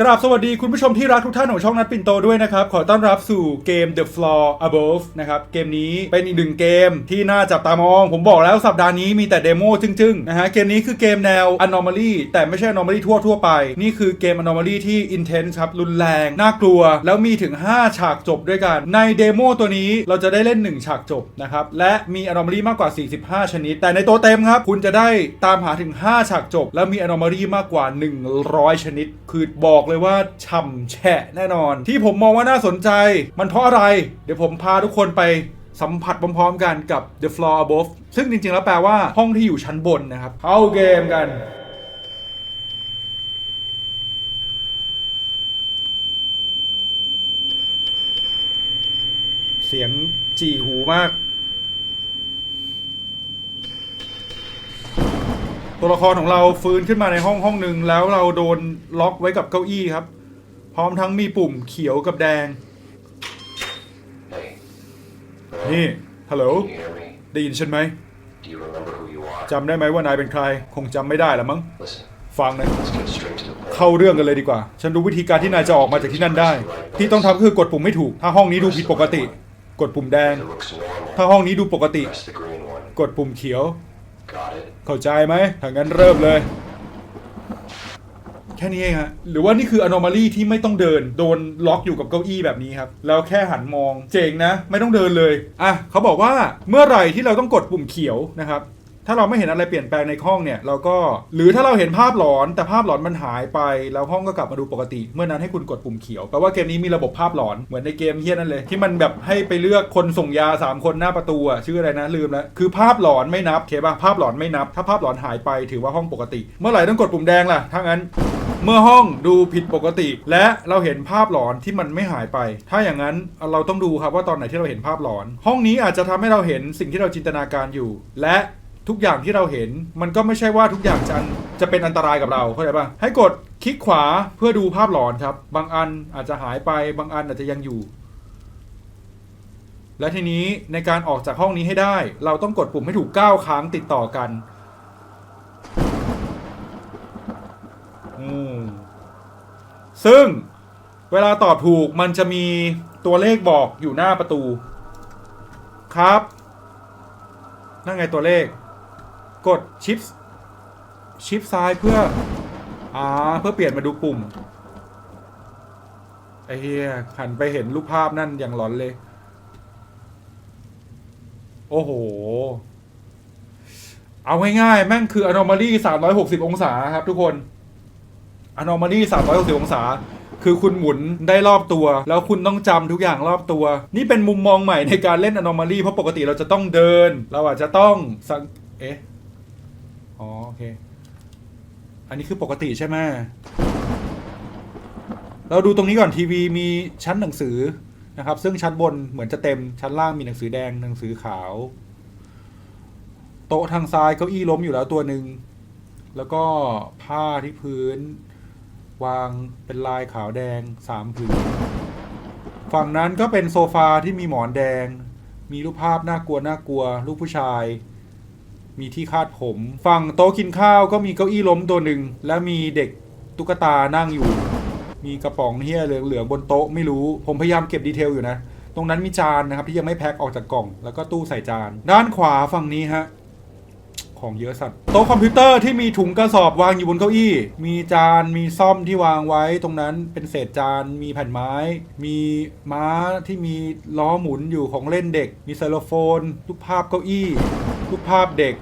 กราบสวัสดีคุณผู้ชมที่รักทุกท่านของช่องนัดปินโตด้วยนะครับ ขอต้อนรับสู่เกม The Floor Above นะครับ เกมนี้เป็นอีกหนึ่งเกมที่น่าจับตามอง ผมบอกแล้วสัปดาห์นี้มีแต่เดโมจึ้งๆนะฮะเกมนี้คือเกมแนว Anomaly แต่ไม่ใช่ Anomaly ทั่วทั่วไป นี่คือเกม Anomaly ที่ Intense ครับ รุนแรง น่ากลัว แล้วมีถึง 5 ฉากจบด้วยกัน ในเดโมตัวนี้เราจะได้เล่น 1 ฉากจบนะครับและมี Anomaly มากกว่า 45 ชนิด แต่ในตัวเต็มครับคุณจะได้ตามหาถึง 5 ฉากจบ แล้วมี Anomaly มากกว่า 100 ชนิด คือบอกอกเลยว่าช่ำแฉะแน่นอน ที่ผมมองว่าน่าสนใจ มันเพราะอะไร เดี๋ยวผมพาทุกคนไปสัมผัสพร้อมๆกันกับ The Floor Above ซึ่งจริงๆ แล้วแปลว่าห้องที่อยู่ชั้นบนนะครับเข้าเกมกันเสียงจี่หูมาก ตัวละครของเราฟื้นขึ้นมาในห้องห้องหนึ่งแล้วเราโดนล็อกไว้กับเก้าอี้ครับ พร้อมทั้งมีปุ่มเขียวกับแดง นี่ฮัลโหลได้ยินฉันไหมจำได้ไหมว่านายเป็นใคร คงจำไม่ได้ละมั้งฟังนะเข้าเรื่องกันเลยดีกว่า ฉันรู้วิธีการที่นายจะออกมาจากที่นั่นได้ ที่ต้องทำก็คือกดปุ่มไม่ถูก ถ้าห้องนี้ดูผิดปกติ กดปุ่มแดง ถ้าห้องนี้ดูปกติ กดปุ่มเขียว Got it? เข้าใจไหมถ้างั้นเริ่มเลย แค่นี้เองฮะหรือว่านี่คือ anomaly ที่ไม่ต้องเดิน โดนล็อกอยู่กับเก้าอี้แบบนี้ครับ แล้วแค่หันมอง เจ๋งนะ ไม่ต้องเดินเลย อะเขาบอกว่าเมื่อไหร่ที่เราต้องกดปุ่มเขียวนะครับ ถ้าเราไม่เห็นอะไรเปลี่ยนแปลงในห้องเนี่ยเราก็หรือถ้าเราเห็นภาพหลอนแต่ภาพหลอนมันหายไป แล้วห้องก็กลับมาดูปกติ เมื่อนั้นให้คุณกดปุ่มเขียวแปลว่าเกมนี้มีระบบภาพหลอนเหมือนในเกมเฮี้ยนั่นเลย ที่มันแบบให้ไปเลือกคนส่งยาสามคนหน้าประตูอะชื่ออะไรนะลืมแล้วคือภาพหลอนไม่นับเคป่ะภาพหลอนไม่นับ ถ้าภาพหลอนหายไปถือว่าห้องปกติ เมื่อไหร่ต้องกดปุ่มแดงล่ะถ้างั้นเมื่อห้องดูผิดปกติ และเราเห็นภาพหลอนที่มันไม่หายไป ถ้าอย่างนั้นเราต้องดูครับว่าตอนไหนที่เราเห็นภาพหลอน ห้องนี้อาจจะทำให้เราเห็นสิ่งที่เราจินตนาการอยู่ และ ทุกอย่างที่เราเห็น มันก็ไม่ใช่ว่าทุกอย่างจะจะเป็นอันตรายกับเราเข้าใจป่ะให้กดคลิกขวาเพื่อดูภาพหลอนครับ บางอันอาจจะหายไปบางอันอาจจะยังอยู่ และทีนี้ในการออกจากห้องนี้ให้ได้ เราต้องกดปุ่มให้ถูก9ครั้งติดต่อกันอืมซึ่งเวลาตอบถูกมันจะมีตัวเลขบอกอยู่หน้าประตู ครับ นั่นไงตัวเลข กดชิปชิปซ้ายเพื่ออ่าเพื่อเปลี่ยนมาดูปุ่มไอ้เฮียหันไปเห็นรูปภาพนั่นอย่างหลอนเลย โอ้โห เอาง่ายๆ แม่งคือ anomaly 360 องศาครับทุกคน anomaly 360 องศา คือคุณหมุนได้รอบตัว แล้วคุณต้องจำทุกอย่างรอบตัว นี่เป็นมุมมองใหม่ในการเล่น anomaly เพราะปกติเราจะต้องเดิน เราอาจจะต้องสังเอ๊ะ อ๋อโอเค อันนี้คือปกติใช่ไหมเราดูตรงนี้ก่อนทีวีมีชั้นหนังสือนะครับ ซึ่งชั้นบนเหมือนจะเต็มชั้นล่างมีหนังสือแดงหนังสือขาว โต๊ะทางซ้ายเก้าอี้ล้มอยู่แล้วตัวหนึ่งแล้วก็ผ้าที่พื้น วางเป็นลายขาวแดงสามผืนฝั่งนั้นก็เป็นโซฟาที่มีหมอนแดง มีรูปภาพน่ากลัวน่ากลัว รูปผู้ชาย มีที่คาดผม ฝั่งโต๊ะกินข้าวก็มีเก้าอี้ล้มตัวหนึ่ง และมีเด็กตุ๊กตานั่งอยู่ มีกระป๋องเฮียเหลืองๆบนโต๊ะไม่รู้ ผมพยายามเก็บดีเทลอยู่นะ ตรงนั้นมีจานนะครับที่ยังไม่แพ็คออกจากกล่อง แล้วก็ตู้ใส่จาน ด้านขวาฝั่งนี้ฮะ ของเยอะสัตว์ โต๊ะคอมพิวเตอร์ที่มีถุงกระสอบวางอยู่บนเก้าอี้ มีจาน มีซ่อมที่วางไว้ ตรงนั้นเป็นเศษจาน มีแผ่นไม้ มีม้าที่มีล้อหมุนอยู่ของเล่นเด็ก มีไซโลโฟนรูปภาพเก้าอี้ รูปภาพเด็ก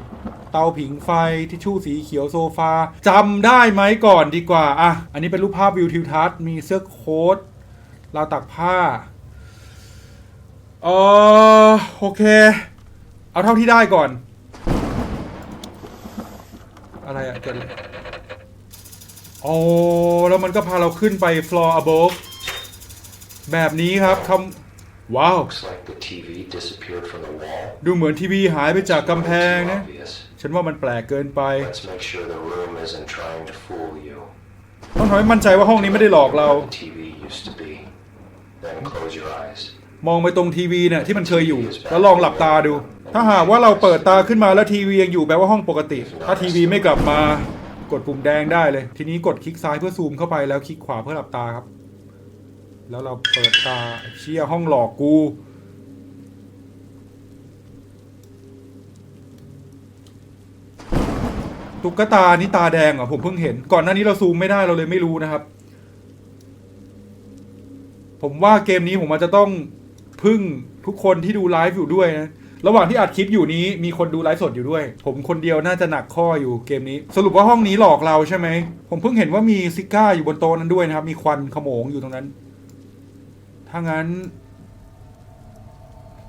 เตาผิงไฟทิชชู่สีเขียวโซฟาจำได้ไหมก่อนดีกว่าอะอันนี้เป็นรูปภาพวิวทิวทัศน์มีเสื้อโค้ทราวตักผ้าเออโอเค เอาเท่าที่ได้ก่อน อะไรอะเกิดอะไรโอ้แล้วมันก็พาเราขึ้นไป floor above แบบนี้ครับคำ ว้าว Looks like the TV disappeared from the wall. ดูเหมือนทีวีหายไปจากกำแพง Too นะ obvious. ฉันว่ามันแปลกเกินไป Let's make sure the room isn't trying to fool you. ต้องทำให้มั่นใจว่าห้องนี้ไม่ได้หลอกเรา Where the TV used to be. Then close your eyes. มองไปตรงทีวีเนี่ยที่มันเคยอยู่ แล้วลองหลับตาดู ถ้าหากว่าเราเปิดตาขึ้นมาแล้วทีวียังอยู่แปลว่าห้องปกติ ถ้าทีวีไม่กลับมากดปุ่มแดงได้เลย ทีนี้กดคลิกซ้ายเพื่อซูมเข้าไปแล้วคลิกขวาเพื่อหลับตาครับ แล้วเราเปิดตาเชี่ยห้องหลอกกู ตุ๊กตานี่ตาแดงเหรอผมเพิ่งเห็น ก่อนหน้านี้เราซูมไม่ได้เราเลยไม่รู้นะครับ ผมว่าเกมนี้ผมอาจจะต้องพึ่งทุกคนที่ดูไลฟ์อยู่ด้วยนะระหว่างที่อัดคลิปอยู่นี้มีคนดูไลฟ์สดอยู่ด้วย ผมคนเดียวน่าจะหนักข้ออยู่เกมนี้ สรุปว่าห้องนี้หลอกเราใช่ไหม ผมเพิ่งเห็นว่ามีซิก้าอยู่บนโต๊ะนั้นด้วยนะครับ มีควันขโมงอยู่ตรงนั้น ถ้างั้น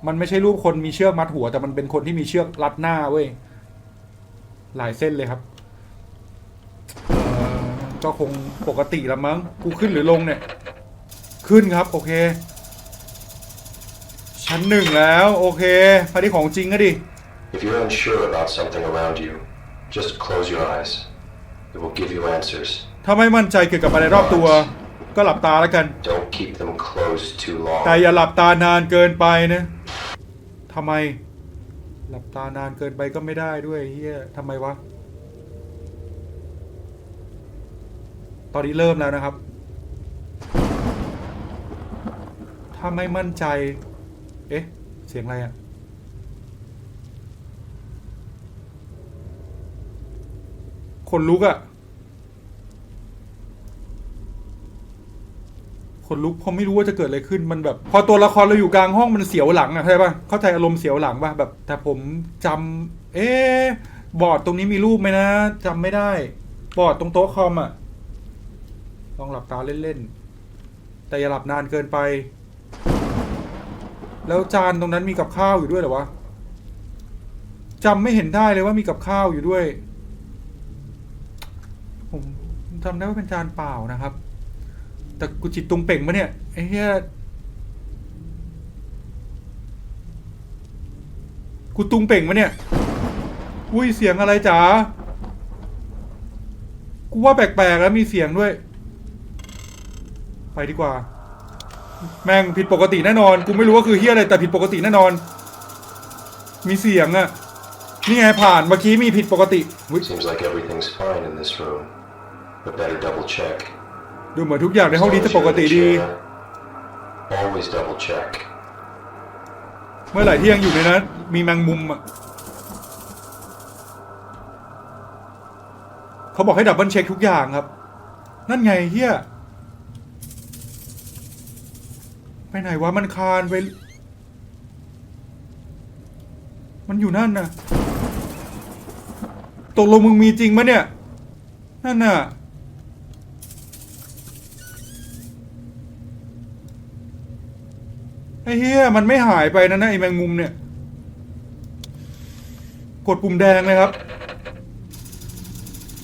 มันไม่ใช่รูปคนมีเชือกมัดหัว แต่มันเป็นคนที่มีเชือกรัดหน้าเว้ย หลายเส้นเลยครับเอ่อก็คงปกติละมั้ง กูขึ้นหรือลงเนี่ย ขึ้นครับ โอเค ชั้นหนึ่งแล้ว โอเคพอดีของจริงก็ดิ If you're unsure about something around you, just close your eyes. It will give you answers. ถ้าไม่มั่นใจเกี่ยวกับอะไรรอบตัว ก็หลับตาแล้วกัน Don't keep them closed too long. แต่อย่าหลับตานานเกินไปนะทำไม หลับตานานเกินไปก็ไม่ได้ด้วยเฮียทำไมวะ ตอนนี้เริ่มแล้วนะครับ ถ้าไม่มั่นใจ เอ๊ะ เสียงอะไรอะคนลุกอะ คนลุกเพราะไม่รู้ว่าจะเกิดอะไรขึ้นมันแบบ พอตัวละครเราอยู่กลางห้องมันเสียวหลังอะเข้าใจปะเข้าใจอารมณ์เสียวหลังปะแบบ แต่ผมจำเอ๊ะบอร์ดตรงนี้มีรูปไหมนะจำไม่ได้ บอร์ดตรงโต๊ะคอมอะลองหลับตาเล่นๆแต่อย่าหลับนานเกินไป แล้วจานตรงนั้นมีกับข้าวอยู่ด้วยเหรอวะจำไม่เห็นได้เลยว่ามีกับข้าวอยู่ด้วย ผมจำได้ว่าเป็นจานเปล่านะครับ แต่กูจิตตุงเป่งปะเนี่ยไอ้เหี้ยกูตุงเป่งปะเนี่ย อุ้ยเสียงอะไรจ๋า กูว่าแปลกๆแล้วมีเสียงด้วย ไปดีกว่า แม่งผิดปกติแน่นอน กูไม่รู้ว่าคือเฮียอะไรแต่ผิดปกติแน่นอน มีเสียงอะนี่ไงผ่านเมื่อกี้มีผิดปกติ Seems like everything's fine in this room. But better double check. ดูเหมือนทุกอย่างในห้องนี้จะปกติดี Always double check. เมื่อไหร่ที่ยังอยู่ในนั้นมีแมงมุมอะเขาบอกให้ดับเบิลเช็คทุกอย่างครับ นั่นไงเฮียไปไหนวะมันคานไป มันอยู่นั่นน่ะตกลงมึงมีจริงมะเนี่ย นั่นน่ะ ไอ้เฮียมันไม่หายไปนะนะไอ้แมงมุมเนี่ย กดปุ่มแดงเลยครับ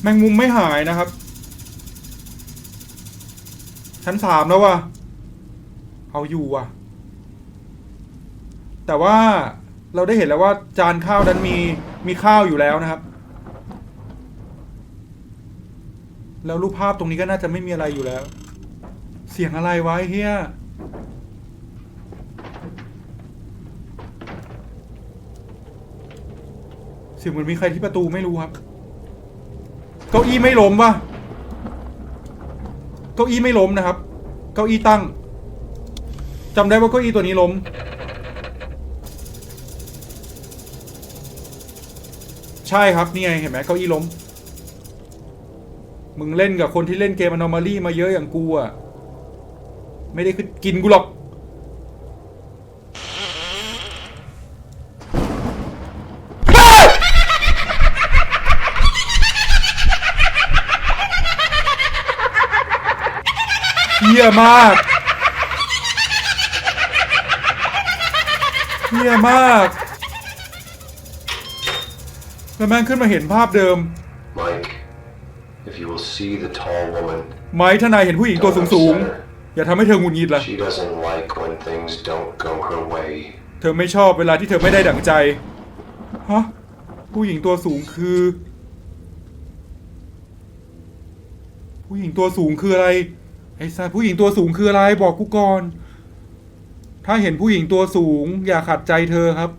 แมงมุมไม่หายนะครับ ชั้นสามแล้วว่ะเอาอยู่ว่ะ แต่ว่าเราได้เห็นแล้วว่าจานข้าวนั้นมีมีข้าวอยู่แล้วนะครับ แล้วรูปภาพตรงนี้ก็น่าจะไม่มีอะไรอยู่แล้ว เสียงอะไรวะไอ้เฮีย เสียงเหมือนมีใครที่ประตูไม่รู้ครับ เก้าอี้ไม่ล้มปะเก้าอี้ไม่ล้มนะครับ เก้าอี้ตั้งจำได้ว่าเก้าอี้ตัวนี้ล้ม ใช่ครับนี่ไงเห็นไหมเก้าอี้ล้ม มึงเล่นกับคนที่เล่นเกม Anomaly มาเยอะอย่างกูอะไม่ได้คือกินกูหรอก เฮียมากเฮียมาก แล้วแม่งขึ้นมาเห็นภาพเดิม Mike, if you will see the tall woman, ไหมถ้านายเห็นผู้หญิงตัวสูงสูง don't upset her. ๆอย่าทำให้เธอหงุดหงิดล่ะ She doesn't like when things don't go her way. เธอไม่ชอบเวลาที่เธอไม่ได้ดั่งใจ ฮะ ผู้หญิงตัวสูงคือ ผู้หญิงตัวสูงคืออะไร ไอ้สัตว์ผู้หญิงตัวสูงคืออะไรบอกกูก่อน ถ้าเห็นผู้หญิงตัวสูง อย่าขัดใจเธอครับ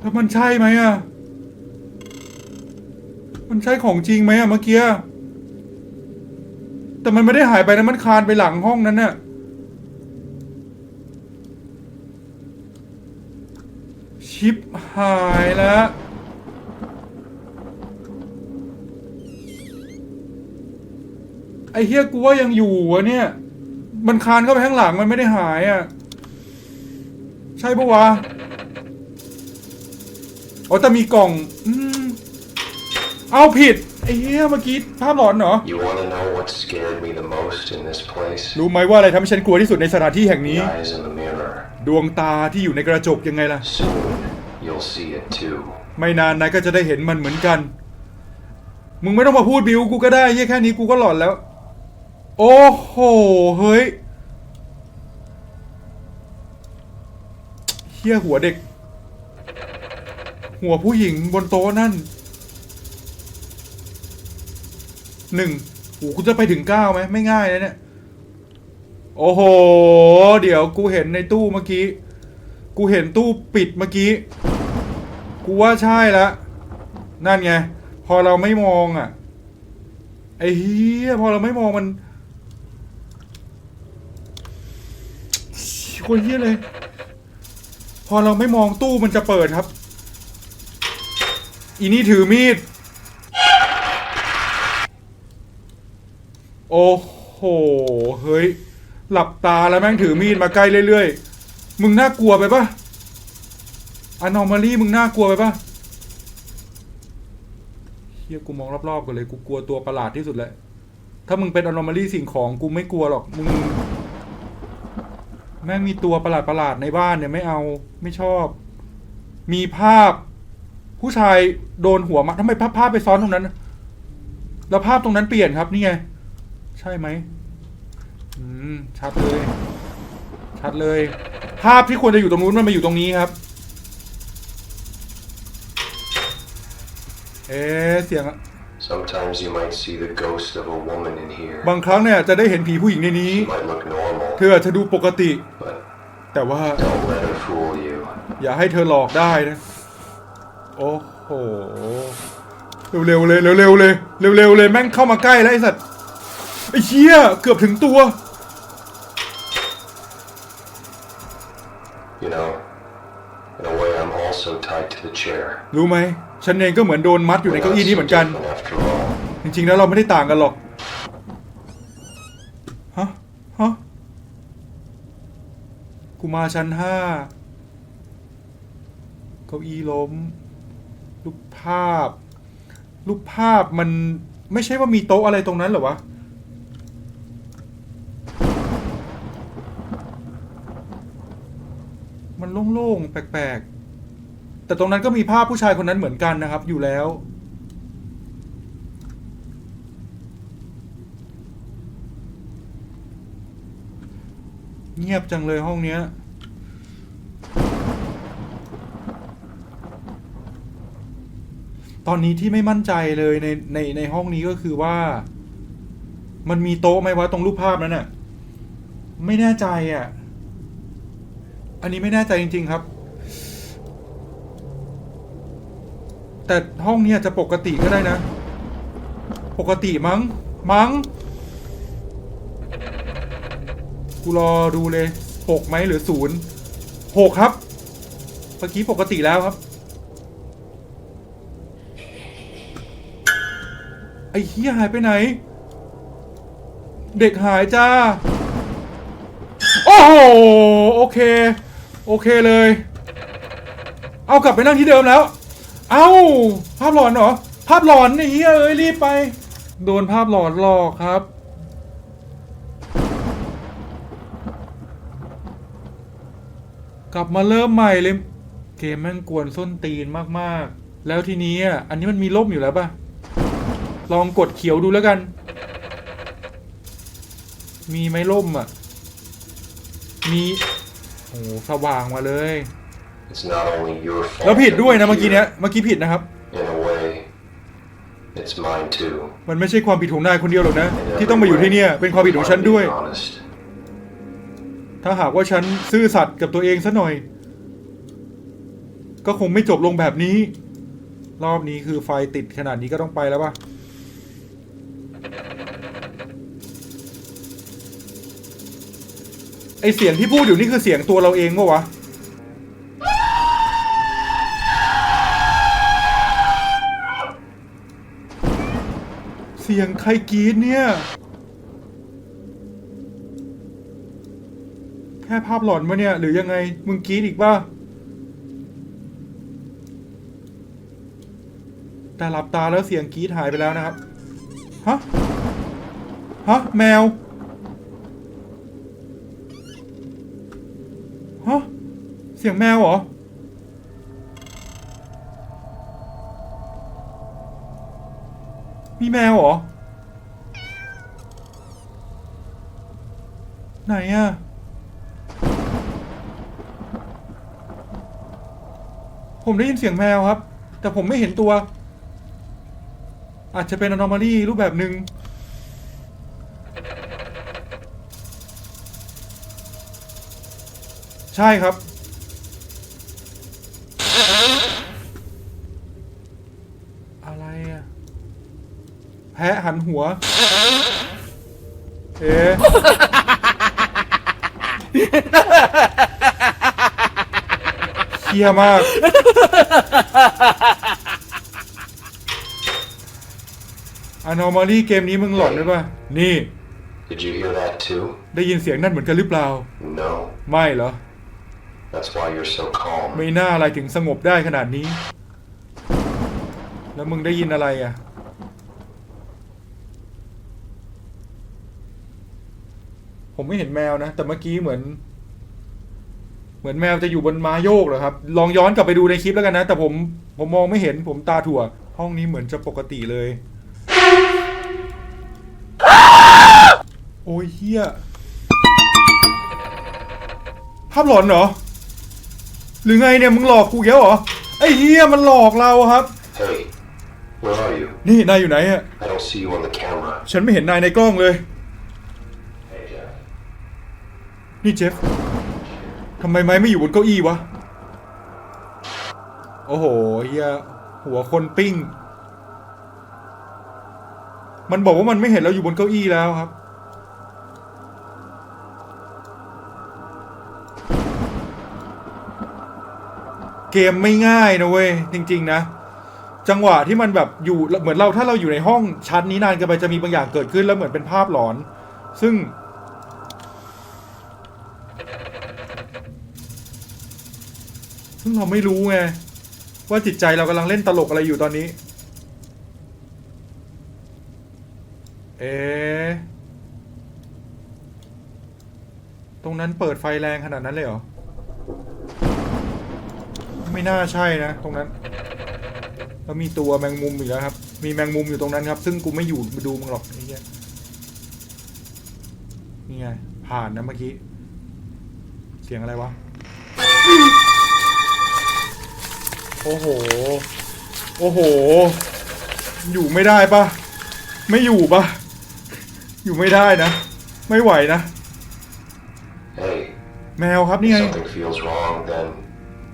แล้วมันใช่ไหมอะ มันใช่ของจริงไหมอะเมื่อกี้ แต่มันไม่ได้หายไปนะ มันคานไปหลังห้องนั้นน่ะ ชิปหายแล้วไอ้เฮียกูว่ายังอยู่วะเนี่ย มันคานเข้าไปข้างหลังมันไม่ได้หายอะใช่ปะวะ อ๋อแต่มีกล่อง อืม เอาผิดไอ้เหี้ยเมื่อกี้ภาพหลอนเหรอ You want to know what scared me the most in this place? รู้ไหมว่าอะไรทำให้ฉันกลัวที่สุดในสถานที่แห่งนี้ The eyes in the mirror. ดวงตาที่อยู่ในกระจกยังไงล่ะ Soon, you'll see it too. ไม่นานนายก็จะได้เห็นมันเหมือนกัน มึงไม่ต้องมาพูดบิวกูก็ได้เหี้ยแค่นี้กูก็หลอนแล้ว โอ้โห เฮ้ยเฮียหัวเด็ก หัวผู้หญิงบนโต๊ะนั่น หนึ่งโอ้กูจะไปถึงเก้าไหมไม่ง่ายนะเนี่ย โอ้โห เดี๋ยวกูเห็นในตู้เมื่อกี้ กูเห็นตู้ปิดเมื่อกี้ กูว่าใช่แล้วนั่นไง พอเราไม่มองอะ ไอ้เฮียพอเราไม่มองมันคนเฮียเลย พอเราไม่มองตู้มันจะเปิดครับ อีนี่ถือมีด โอ้โห เฮ้ย หลับตาแล้วแม่งถือมีดมาใกล้เรื่อยๆ มึงน่ากลัวไปปะอนอมาลี่มึงน่ากลัวไปปะเฮียกูมองรอบๆกันเลย กูกลัวตัวประหลาดที่สุดแล้ว ถ้ามึงเป็นอนอมาลี่สิ่งของกูไม่กลัวหรอก มึง แม่งมีตัวประหลาดประหลาดๆในบ้านเนี่ยไม่เอา ไม่ชอบ มีภาพ ผู้ชายโดนหัวมาทำไมภาพภาพไปซ้อนตรงนั้น แล้วภาพตรงนั้นเปลี่ยนครับนี่ไง ช่ไหมอืมชัดเลย ชัดเลย ภาพที่ควรจะอยู่ตรงนู้นมันมาอยู่ตรงนี้ครับ เอ๊ะเสียงอะ Sometimes you might see the ghost of a woman in here. บางครั้งเนี่ยจะได้เห็นผีผู้หญิงในนี้ She might look normal, เธออาจจะดูปกติ but แต่ว่า don't let her fool you. อย่าให้เธอหลอกได้นะ โอ้โห เร็วๆเลย เร็วๆเลย เร็วๆเลย แม่งเข้ามาใกล้แล้วไอ้สัตว์ ไอ้เชี่ยเกือบถึงตัว You know, in a way, I'm also tied to the chair. รู้ไหมฉันเองก็เหมือนโดนมัดอยู่ใน We're เก้า not อี้นี้ so เหมือนกัน different after all. จริงๆแล้วเราไม่ได้ต่างกันหรอก ฮะ ฮะ กูมาชั้นห้า เก้าอี้ล้ม รูปภาพ รูปภาพมันไม่ใช่ว่ามีโต๊ะอะไรตรงนั้นเหรอวะ มันโล่งๆ แปลกๆ แต่ตรงนั้นก็มีภาพผู้ชายคนนั้นเหมือนกันนะครับ อยู่แล้ว เงียบจังเลยห้องเนี้ยตอนนี้ที่ไม่มั่นใจเลยในในในห้องนี้ก็คือว่า มันมีโต๊ะไหมวะตรงรูปภาพนั้นน่ะ ไม่แน่ใจอะ อันนี้ไม่แน่ใจจริง ๆ ครับ แต่ห้องนี้จะปกติก็ได้นะ ปกติมั้ง มั้ง กูรอดูเลยหกไหมหรือศูนย์หกครับ เมื่อกี้ปกติแล้วครับ ไอ้เฮียหายไปไหน เด็กหายจ้า โอ้โห โอเค โอเคเลย เอากลับไปนั่งที่เดิมแล้ว เอ้า ภาพหลอนเหรอ ภาพหลอนไอ้เฮียเอ้ยรีบไป โดนภาพหลอนหลอกครับ กลับมาเริ่มใหม่เลย เกมแม่งกวนส้นตีนมากๆ แล้วทีนี้อะ อันนี้มันมีล่มอยู่แล้วป่ะ ลองกดเขียวดูแล้วกัน มีไหมล่มอะ มี โอ้สว่างมาเลย It's not only your fault. แล้วผิด that ด้วย we're นะเมื่อกี้เนี้ย here. เมื่อกี้ผิดนะครับ In a way, it's mine too. มันไม่ใช่ความผิดของนายคนเดียวหรอกนะ In ที่ every ต้องมาอยู่ที่เนี่ย way, เป็นความผิดของฉัน I wanna ด้วย be honest. ถ้าหากว่าฉันซื่อสัตย์กับตัวเองซะหน่อย ก็คงไม่จบลงแบบนี้ รอบนี้คือไฟติดขนาดนี้ก็ต้องไปแล้วป่ะ ไอเสียงที่พูดอยู่นี่คือเสียงตัวเราเองปะวะ เสียงใครกรีดเนี่ย แค่ภาพหลอนมาเนี่ย หรือยังไง มึงกรีดอีกป่ะ แต่หลับตาแล้วเสียงกรีดหายไปแล้วนะครับ ฮะ ฮะ แมว เสียงแมวเหรอ มีแมวเหรอ ไหนอะผมได้ยินเสียงแมวครับ แต่ผมไม่เห็นตัว อาจจะเป็น anomaly รูปแบบหนึ่งใช่ครับ อะไรอะแพะหันหัว เอ๊ะเคียมาก Anomaly เกมนี้มึงหลอนด้วยป่ะนี่ Did you hear that too? ได้ยินเสียงนั่นเหมือนกันหรือเปล่า No. ไม่เหรอ That's why you're so calm. ไม่น่าอะไรถึงสงบได้ขนาดนี้ แล้วมึงได้ยินอะไรอะ ผม ไม่เห็นแมวนะ แต่เมื่อกี้เหมือน เหมือนแมวจะอยู่บนม้าโยกเหรอครับ ลองย้อนกลับไปดูในคลิปแล้วกันนะ แต่ผมผมมองไม่เห็นผมตาถั่ว ห้องนี้เหมือนจะปกติเลย โอ้ยเฮียภาพหลอนเหรอ หรือไงเนี่ยมึงหลอกกูแกแล้วเหรอ ไอ้เฮียมันหลอกเราครับ Hey, where are you? นี่นายอยู่ไหนอะ I don't see you on the camera. ฉันไม่เห็นนายในกล้องเลย นี่เจฟทำไมไม้ไม่อยู่บนเก้าอี้วะ โอ้โหเฮียหัวคนปิ้ง มันบอกว่ามันไม่เห็นเราอยู่บนเก้าอี้แล้วครับ เกมไม่ง่ายนะเว้ย จริง ๆ นะ จังหวะที่มันแบบอยู่เหมือนเราถ้าเราอยู่ในห้องชั้นนี้นานเกินไปจะมีบางอย่างเกิดขึ้นแล้วเหมือนเป็นภาพหลอน ซึ่ง ซึ่งเราไม่รู้ไงว่าจิตใจเรากำลังเล่นตลกอะไรอยู่ตอนนี้ เอะตรงนั้นเปิดไฟแรงขนาดนั้นเลยเหรอ ไม่น่าใช่นะตรงนั้น แล้วมีตัวแมงมุมอีกแล้วครับ มีแมงมุมอยู่ตรงนั้นครับ ซึ่งกูไม่อยู่มาดูมึงหรอกไอ้เหี้ยนี่ไงผ่านนะเมื่อกี้ เสียงอะไรวะ อ้โห โอ้โห อยู่ไม่ได้ปะไม่อยู่ปะอยู่ไม่ได้นะ ไม่ไหวนะ Hey, แมวครับนี่ไง something feels wrong, then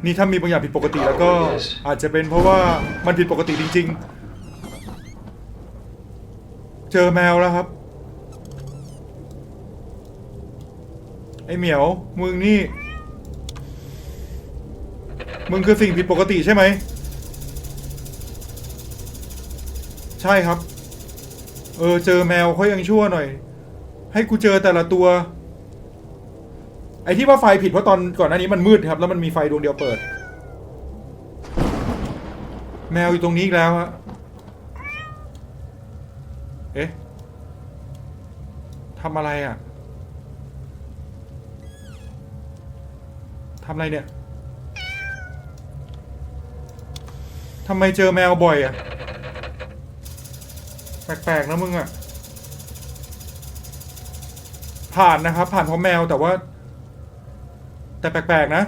นี่ถ้ามีบางอย่างผิดปกติแล้วก็อาจจะเป็นเพราะว่ามันผิดปกติจริง ๆ เจอแมวแล้วครับ ไอเหมียวมึงนี่ มึงคือสิ่งผิดปกติใช่ไหม ใช่ครับ เออ เจอแมวเขายังชั่วหน่อย ให้กูเจอแต่ละตัว ไอ้ที่ว่าไฟผิดเพราะตอนก่อนหน้านี้มันมืดครับ แล้วมันมีไฟดวงเดียวเปิด แมวอยู่ตรงนี้อีกแล้วฮะ เอ๊ะทำอะไรอะทำอะไรเนี่ย ทำไมเจอแมวบ่อยอะ แปลกๆนะมึงอะ ผ่านนะครับ ผ่านเพราะแมวแต่ว่า แต่แปลกๆนะ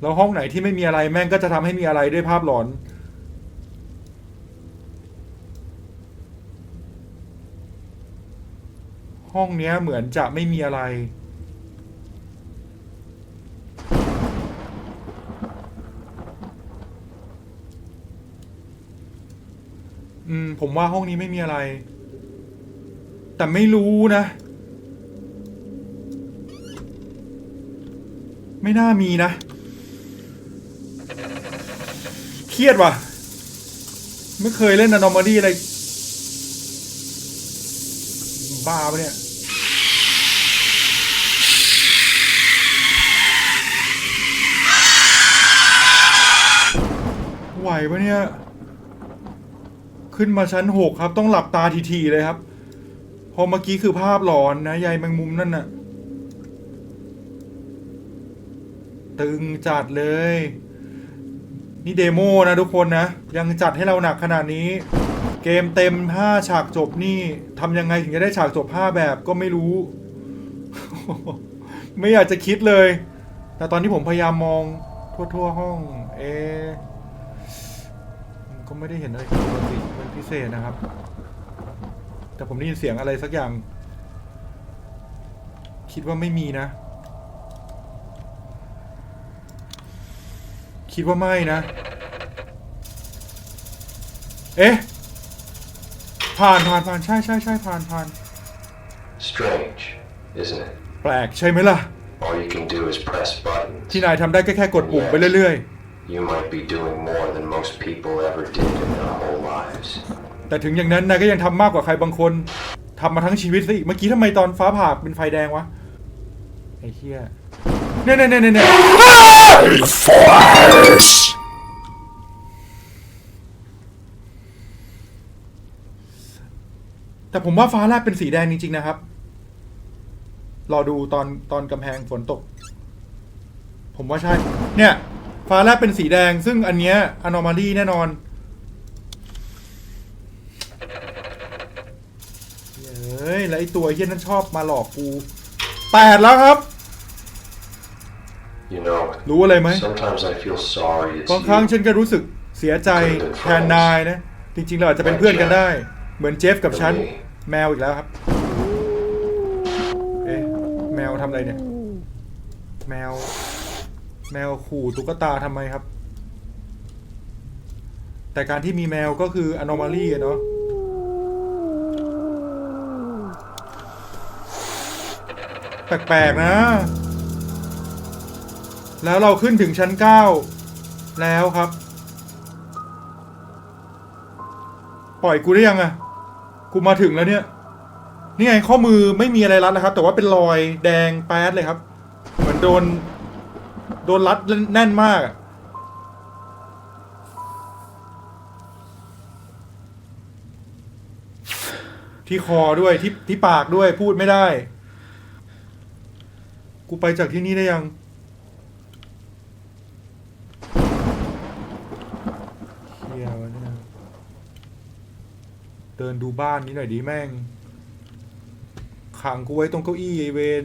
แล้วห้องไหนที่ไม่มีอะไรแม่งก็จะทำให้มีอะไรด้วยภาพหลอน ห้องเนี้ยเหมือนจะไม่มีอะไร อืม ผมว่าห้องนี้ไม่มีอะไร แต่ไม่รู้นะ ไม่น่ามีนะ เครียดว่ะ ไม่เคยเล่นอนอม a ดี้อะไรบ้าปะเนี่ย ไหว ปะเนี่ย ขึ้นมาชั้นหกครับ ต้องหลับตาทีๆเลยครับ พอเมื่อกี้คือภาพหลอนนะยายแมงมุมนั่นน่ะ ตึงจัดเลย นี่เดโมนะทุกคนนะ ยังจัดให้เราหนักขนาดนี้ เกมเต็ม5ฉากจบนี่ทำยังไงถึงจะได้ฉากจบ5แบบก็ไม่รู้ ไม่อยากจะคิดเลย แต่ตอนที่ผมพยายามมองทั่ว ๆ ห้อง เอ ก็ไม่ได้เห็นอะไรผิดปกติเป็นพิเศษนะครับ แต่ผมได้ยินเสียงอะไรสักอย่าง คิดว่าไม่มีนะ คิดว่าไม่นะ เอ๊ะ ผ่านผ่านผ่านใช่ใช่ใช่ผ่านผ่าน Strange, isn't it? แปลกใช่ไหมล่ะ All you can do is press buttons. ที่นายทำได้ก็แค่กดปุ่มไปเรื่อย You might be doing more than most people ever did in their whole lives. แต่ถึงอย่างนั้นนายก็ยังทำมากกว่าใครบางคนทำมาทั้งชีวิตซะอีกเมื่อกี้ทำไมตอนฟ้าผ่าเป็นไฟแดงวะ ไอ้เหี้ยเนี่ยเนี่ยเนี่ยเนี่ย แต่ผมว่าฟ้าแลบเป็นสีแดงจริง ๆ นะครับ รอดูตอนตอนกำแพงฝนตก ผมว่าใช่ เนี่ย ฟ้าแลบเป็นสีแดง ซึ่งอันเนี้ยอนอมาลีแน่นอน เฮ้ย แล้วไอตัวเฮี้ยนั่นชอบมาหลอกกูแปดแล้วครับ You know, รู้อะไรไหม sometimes I feel sorry it's บางครั้ง you. ฉันก็รู้สึกเสียใจแทนนายนะ จริงๆ เราอาจจะเป็นเพื่อนกันได้ เหมือนเจฟกับฉัน แมวอีกแล้วครับ เอ๊ะแมวทำอะไรเนี่ย แมว แมวขู่ตุ๊กตาทำไมครับ แต่การที่มีแมวก็คือ anomaly เนาะแปลกๆนะ แล้วเราขึ้นถึงชั้นเก้าแล้วครับ ปล่อยกูได้ยังอะกูมาถึงแล้วเนี่ย นี่ไงข้อมือไม่มีอะไรรัดนะครับ แต่ว่าเป็นรอยแดงแป๊ดเลยครับ เหมือนโดน โดนรัดแน่นมากที่คอด้วยที่ที่ปากด้วยพูดไม่ได้ กูไปจากที่นี่ได้ยังเียวเนี่ยเดินดูบ้านนี้หน่อยดิแม่งขังกูไว้ตรงเก้าอี้ไอเวน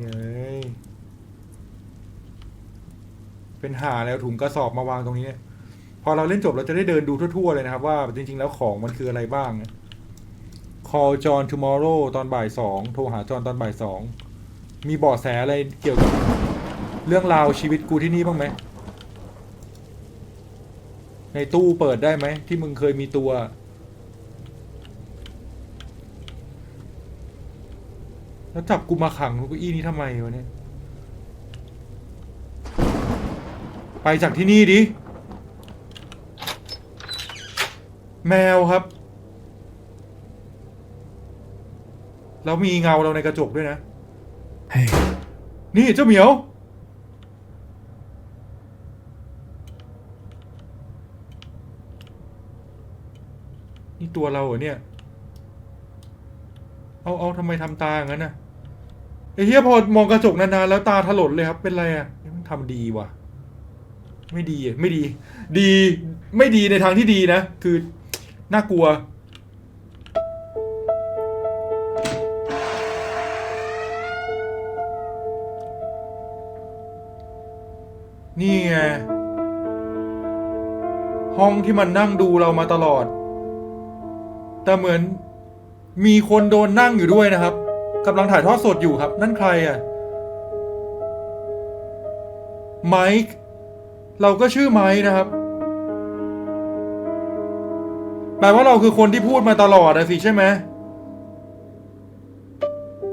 เย้ยเป็น หาแล้วถุงกระสอบมาวางตรงนี้เนี่ยพอเราเล่นจบเราจะได้เดินดูทั่วๆเลยนะครับ ว่าจริง ๆ แล้วของมันคืออะไรบ้าง call John tomorrow ตอนบ่ายสองโทรหาจอห์นตอนบ่ายสองมีเบาะแสอะไรเกี่ยวกับเรื่องราวชีวิตกูที่นี่บ้างไหมในตู้เปิดได้ไหมที่มึงเคยมีตัว แล้วจับกูมาขังเก้าอี้นี้ทำไมวะเนี่ย ไปจากที่นี่ดิ แมวครับ แล้วมีเงาเราในกระจกด้วยนะ Hey, นี่เจ้าเหมียว นี่ตัวเราเหรอเนี่ย เอาเอาทำไมทำตาอย่างนั้นน่ะไอ้เหี้ยพอมองกระจกนานๆแล้วตาถลนเลยครับ เป็นไรอะมันทำดีว่ะ ไม่ดีไม่ดี ดีไม่ดีในทางที่ดีนะ คือน่ากลัว นี่ไง ห้องที่มันนั่งดูเรามาตลอด แต่เหมือนมีคนโดนนั่งอยู่ด้วยนะครับกำลังถ่ายทอดสดอยู่ครับ นั่นใครอะไมค์ เราก็ชื่อไมค์นะครับแปลว่าเราคือคนที่พูดมาตลอดอะสิใช่ไหม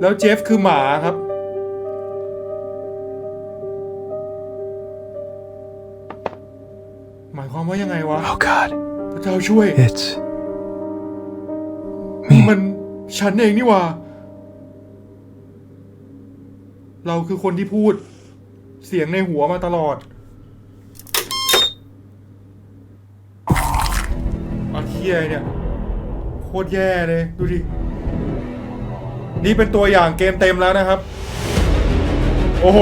แล้วเจฟคือหมาครับ หมายความว่ายังไงวะ Oh God, พระเจ้าช่วย it's me. มันฉันเองนี่หว่า เราคือคนที่พูด เสียงในหัวมาตลอดอา เทียเนี่ย โคตรแย่เลย ดูดิ นี่เป็นตัวอย่างเกมเต็มแล้วนะครับ โอ้โห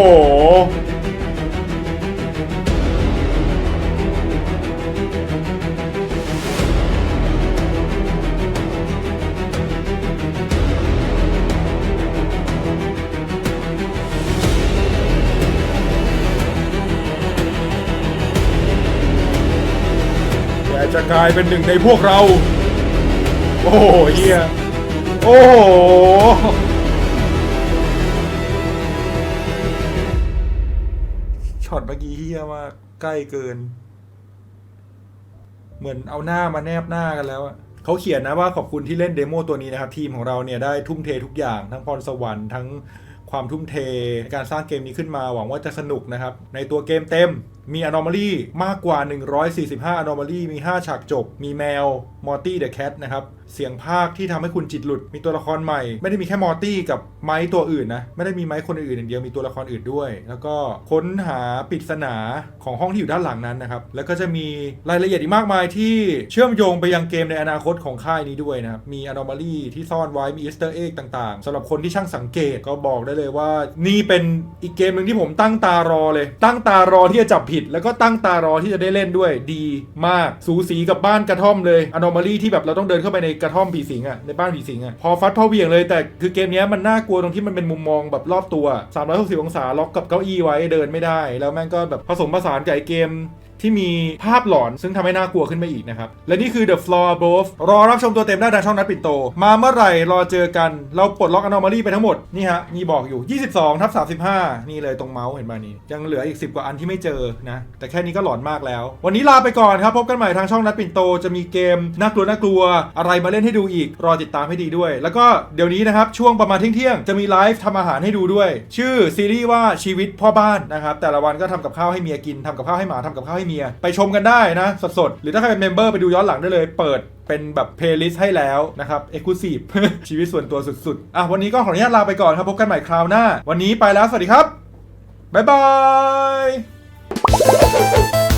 ายเป็นหนึ่งในพวกเรา โอ้โหเฮียโอ้โหช็อตเมื่อกี้เฮียมากใกล้เกิน เหมือนเอาหน้ามาแนบหน้ากันแล้วอะเขาเขียนนะว่าขอบคุณที่เล่นเดโมตัวนี้นะครับ ทีมของเราเนี่ยได้ทุ่มเททุกอย่าง ทั้งพรสวรรค์ทั้งความทุ่มเท การสร้างเกมนี้ขึ้นมาหวังว่าจะสนุกนะครับ ในตัวเกมเต็มมี anomaly มากกว่า 145 anomaly มี 5 ฉากจบ มีแมว Morty the Cat นะครับ เสียงภาคที่ทำให้คุณจิตหลุด มีตัวละครใหม่ ไม่ได้มีแค่มอร์ตี้กับไม้ตัวอื่นนะ ไม่ได้มีไม้คนอื่นอย่างเดียว มีตัวละครอื่นด้วย แล้วก็ค้นหาปริศนาของห้องที่อยู่ด้านหลังนั้นนะครับ แล้วก็จะมีรายละเอียดอีกมากมายที่เชื่อมโยงไปยังเกมในอนาคตของค่ายนี้ด้วยนะครับ มี anomaly ที่ซ่อนไว้ มี easter egg ต่างๆสำหรับคนที่ช่างสังเกตก็บอกได้เลยว่า นี่เป็นอีกเกมหนึ่งที่ผมตั้งตารอเลย ตั้งตารอที่จะจับผิด แล้วก็ตั้งตารอที่จะได้เล่นด้วยดีมากสูสีกับบ้านกระท่อมเลยอนอมาลี่ที่แบบเราต้องเดินเข้าไปในกระท่อมผีสิงอะในบ้านผีสิงอะพอฟัดพอเวียงเลยแต่คือเกมนี้มันน่ากลัวตรงที่มันเป็นมุมมองแบบรอบตัว 360 องศาล็อกกับเก้าอี้ไว้เดินไม่ได้ แล้วแม่งก็แบบผสมผสานกับไอเกม ที่มีภาพหลอนซึ่งทำให้น่ากลัวขึ้นไปอีกนะครับ และนี่คือ The Floor Above รอรับชมตัวเต็มได้ทางช่องนัดปิดโต มาเมื่อไหร่รอเจอกัน เราปลดล็อก Anomaly ไปทั้งหมด นี่ฮะมีบอกอยู่ 22ทับ35 นี่เลยตรงเมาส์เห็นมานี่ ยังเหลืออีก 10 กว่าอันที่ไม่เจอนะ แต่แค่นี้ก็หลอนมากแล้ว วันนี้ลาไปก่อนครับ พบกันใหม่ทางช่องนัดปิ่นโต จะมีเกมน่ากลัวน่ากลัว อะไรมาเล่นให้ดูอีก รอติดตามให้ดีด้วย แล้วก็เดี๋ยวนี้นะครับช่วงประมาณเที่ยงจะมีไลฟ์ทำอาหารให้ดูด้วย ชื่อซีรีส์ว่าชีวิตพ่อบ้านนะครับแต่ละวันก็ทำกับข้าวให้เมียกินทำกับข้าวให้หมาทำกับข้าวให้เมีย ไปชมกันได้นะ สดๆ หรือถ้าใครเป็นเมมเบอร์ไปดูย้อนหลังได้เลย เปิดเป็นแบบเพลย์ลิสต์ให้แล้วนะครับเอ็กซ์คลูซีฟชีวิตส่วนตัวสุดๆ อะวันนี้ก็ขออนุญาตลาไปก่อนครับ พบกันใหม่คราวหน้า วันนี้ไปแล้วสวัสดีครับบ๊ายบาย